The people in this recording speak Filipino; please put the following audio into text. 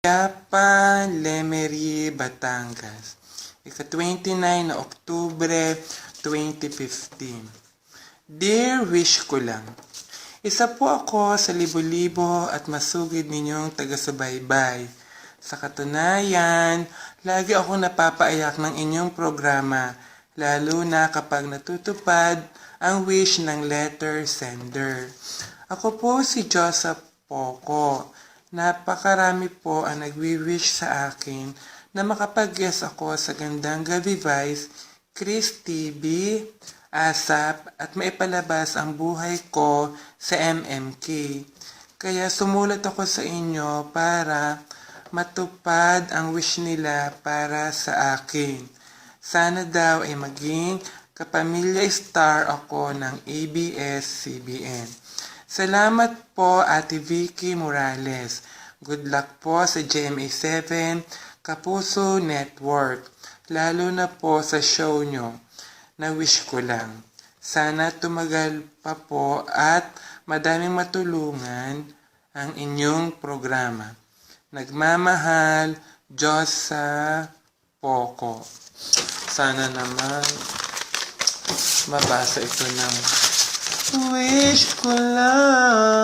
Yapa, Lemery, Batangas. Ika-29 na Oktubre 2015. Dear Wish ko lang, isa po ako sa libo-libo at masugid ninyong taga-subaybay. Sa katunayan, lagi ako napapaiyak ng inyong programa, lalo na kapag natutupad ang wish ng letter sender. Ako po si Joseph Poco. Napakarami po ang nagwi-wish sa akin na makapag-guest ako sa Gandang Gabi Vice, Chris TV, ASAP at maipalabas ang buhay ko sa MMK. Kaya sumulat ako sa inyo para matupad ang wish nila para sa akin. Sana daw ay maging kapamilya star ako ng ABS-CBN. Salamat po Ate Vicky Morales. Good luck po sa GMA7 Kapuso Network. Lalo na po sa show nyo na wish ko lang. Sana tumagal pa po at madaming matulungan ang inyong programa. Nagmamahal, Diyos sa Poco. Sana naman mabasa ito ng wish ko lang.